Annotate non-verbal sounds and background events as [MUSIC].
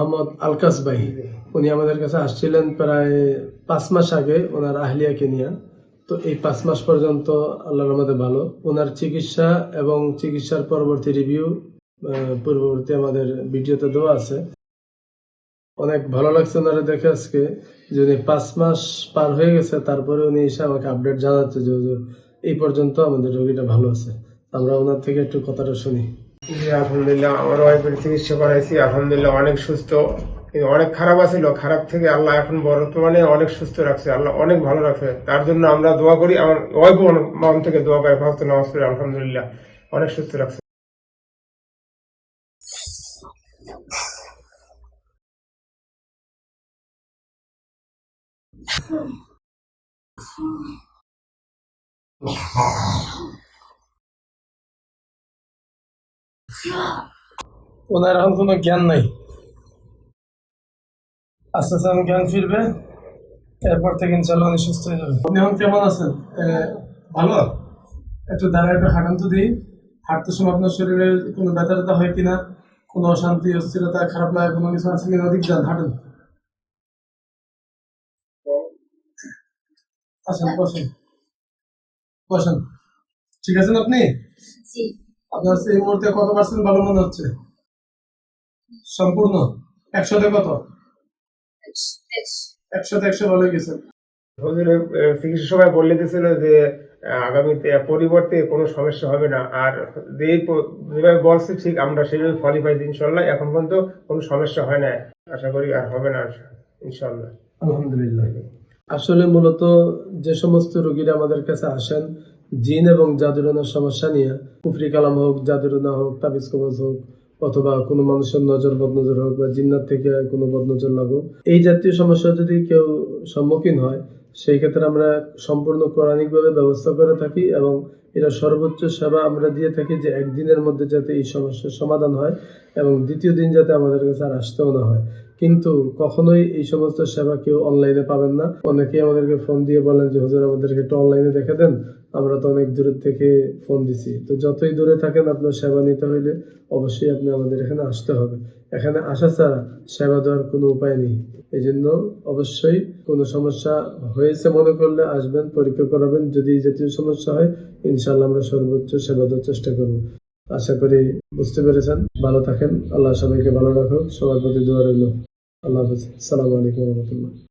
মোহাম্মদ আলকাস ভাই উনি আমাদের কাছে আসছিলেন প্রায় পাঁচ মাস আগে ওনার আহলিয়াকে নিয়ে। তো এই পাঁচ মাস পর্যন্ত আল্লাহর রহমতে ভালো। ওনার চিকিৎসা এবং চিকিৎসার পরবর্তী রিভিউ পূর্ববর্তী আমাদের ভিডিওতে দেওয়া আছে। অনেক ভালো লাগছে ওনারা দেখে আজকে। যে উনি পাঁচ মাস পার হয়ে গেছে, তারপরে উনি এসে আমাকে আপডেট জানাচ্ছে যে এই পর্যন্ত আমাদের রোগীটা ভালো আছে। আমরা ওনার থেকে একটু কথাটা শুনি। জি, আলহামদুলিল্লাহ আমার ওয়াইফের চিকিৎসা করাইছি, আলহামদুলিল্লাহ অনেক সুস্থ। অনেক খারাপ আছিল, খারাপ থেকে আল্লাহ এখন বর্তমানে অনেক সুস্থ রাখছে, আল্লাহ অনেক ভালো রাখছে। তার জন্য আমরা দোয়া করি, আমার ওয়াইফ মন থেকে দোয়া করে ভক্ত নামাজ পড়ে, আলহামদুলিল্লাহ, অনেক সুস্থ রাখছে। [LAUGHS] ওনার এখন কোনো জ্ঞান নাই। আস্তে আস্তে আমি জ্ঞান ফিরবে এরপর থেকে ইনশাল্লাহ উনি সুস্থ হয়ে যাবে। আপনি এখন কেমন আছেন? ভালো? একটু দাঁড়ায় একটু হাঁটান তো দিই। হাঁটতে সময় আপনার শরীরে কোনো ব্যথা ট্যাথা হয় কিনা কোনো অশান্তি অস্থিরতা খারাপ লাগে কোনো কিছু আছে কিনা অধিক যান হাঁটুন। আসেন বসেন। বসেন। ঠিক আছেন আপনি? জি। আপনার এই মুহূর্তে কত পার্সেন্ট ভালো মনে হচ্ছে? সম্পূর্ণ? একশোতে কত? একশোতে একশো ভালো গেছে। চিকিৎসা সময় বলে দিয়েছিল যে আগামীতে পরিবর্তে কোনো সমস্যা হবে না। আর যেই যেভাবে বলছে ঠিক আমরা সেভাবে ফলি পাইছি ইনশাল্লাহ। এখন পর্যন্ত কোনো সমস্যা হয় না। আশা করি আর হবে না ইনশাল্লাহ। আলহামদুলিল্লাহ। আসলে মূলত যে সমস্ত রোগীরা আমাদের কাছে আসেন জিন এবং জাদুরনার সমস্যা নিয়ে কুফরি কালাম হোক জাদুরনা হোক, তাবিজ কবজ হোক, অথবা কোনো মানুষের নজর, বদনজর হোক বা জিন্নাত থেকে কোনো বদনজর লাগুক, এই জাতীয় সমস্যা যদি কেউ সম্মুখীন হয়, সেই ক্ষেত্রে আমরা সম্পূর্ণ পৌরাণিকভাবে ব্যবস্থা করে থাকি এবং এটা সর্বোচ্চ সেবা আমরা দিয়ে থাকি যে একদিনের মধ্যে যাতে এই সমস্যার সমাধান হয় এবং দ্বিতীয় দিন যাতে আমাদের কাছে আর আসতেও না হয়। কিন্তু কখনোই এই সমস্ত সেবা কেউ অনলাইনে পাবেন না। অনেকেই আমাদেরকে ফোন দিয়ে বলেন যে, হুজুর, আমাদেরকে একটু অনলাইনে দেখে দেন। আমরা তো অনেক দূরের থেকে ফোন দিছি। তো যতই দূরে থাকেন আপনার সেবা নিতে হইলে অবশ্যই আপনি আমাদের এখানে আসতে হবে। এখানে আসা ছাড়া সেবা দেওয়ার কোনো উপায় নেই। এই জন্য অবশ্যই কোনো সমস্যা হয়েছে মনে করলে আসবেন, পরীক্ষা করাবেন। যদি এই জাতীয় সমস্যা হয় ইনশাল্লাহ আমরা সর্বোচ্চ সেবা দেওয়ার চেষ্টা করব। আশা করি বুঝতে পেরেছেন। ভালো থাকেন। আল্লাহ সবাইকে ভালো রাখুক। সবার প্রতি দোয়া রইল। আল্লাহ হাফিজ। সালামু আলাইকুম রহমতুল্লাহ।